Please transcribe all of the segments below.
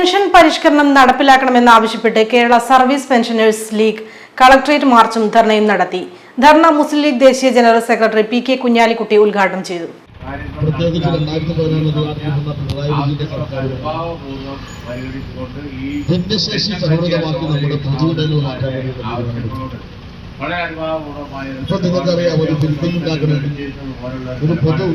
Pension പരിഷ്കരണം നടപ്പിലാക്കണമെന്നാവശ്യപ്പെട്ട് Kerala service pensioners league collectorate മാർച്ചും ധർണയും നടത്തി. ധർണ മുസ്ലിം ലീഗ് ദേശീയ general secretary P K Kunhalikutty ഉദ്ഘാടനം ചെയ്തു. പ്രത്യേകിച്ച് രണ്ടായിരത്തി ഭിന്നശേഷി സൗഹൃദമാക്കി നമ്മുടെ ഇപ്പൊ നിങ്ങൾക്കറിയാം ഒരു ബിൽഡിംഗ് ഉണ്ടാക്കണമെങ്കിൽ ഒരു പൊതു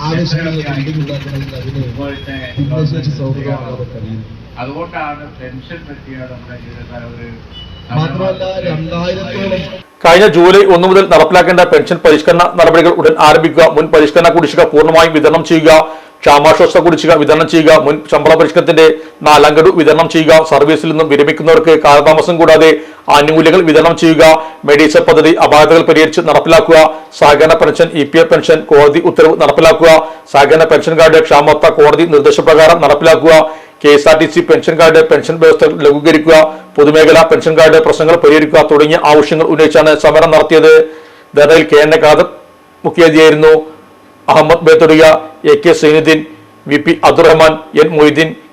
ആവശ്യമുള്ള ബിൽഡിംഗ് ഉണ്ടാക്കണമെങ്കിൽ അതിന് ഇപ്പോഴത്തെ ഭിന്നശേഷി സൗഹൃദമാകാതെ കഴിയും അതുകൊണ്ടാണ് പെൻഷൻ പറ്റിയ നമ്മുടെ ഒരു മാത്രമല്ല രണ്ടായിരത്തോളം കഴിഞ്ഞ ജൂലൈ ഒന്ന് മുതൽ നടപ്പിലാക്കേണ്ട പെൻഷൻ പരിഷ്കരണ നടപടികൾ ഉടൻ ആരംഭിക്കുക മുൻ പരിഷ്കരണ കുടിശ്ശിക പൂർണമായും വിതരണം ചെയ്യുക ക്ഷാമാശ്വാസ കുടിശ്ശിക വിതരണം ചെയ്യുക മുൻ ശമ്പള പരിഷ്കരണത്തിന്റെ നാലാം ഗഡു വിതരണം ചെയ്യുക സർവീസിൽ നിന്നും വിരമിക്കുന്നവർക്ക് കാലതാമസം കൂടാതെ ആനുകൂല്യങ്ങൾ വിതരണം ചെയ്യുക മെഡിസ പദ്ധതി അപാകതകൾ പരിഹരിച്ച് നടപ്പിലാക്കുക സഹകരണ pension E P F pension കോടതി ഉത്തരവ് നടപ്പിലാക്കുക സഹകരണ പെൻഷൻ കാർഡ് ക്ഷാമത്ത കോടതി നിർദ്ദേശപ്രകാരം നടപ്പിലാക്കുക K S R T C pension card pension വ്യവസ്ഥ ലഘൂകരിക്കുക പൊതുമേഖലാ പെൻഷൻ കാർഡ് പ്രശ്നങ്ങൾ പരിഹരിക്കുക തുടങ്ങിയ ആവശ്യങ്ങൾ ഉന്നയിച്ചാണ് സമരം നടത്തിയത്. ധനയിൽ കെ എൻ എ ഖാദർ മുഖ്യാതിഥിയായിരുന്നു. Ahammed ബേത്തുടിയ A K Zainuddin V P Abdurahman N Moideen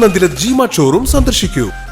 Nandila Jeema showroom സന്ദർശിക്കൂ.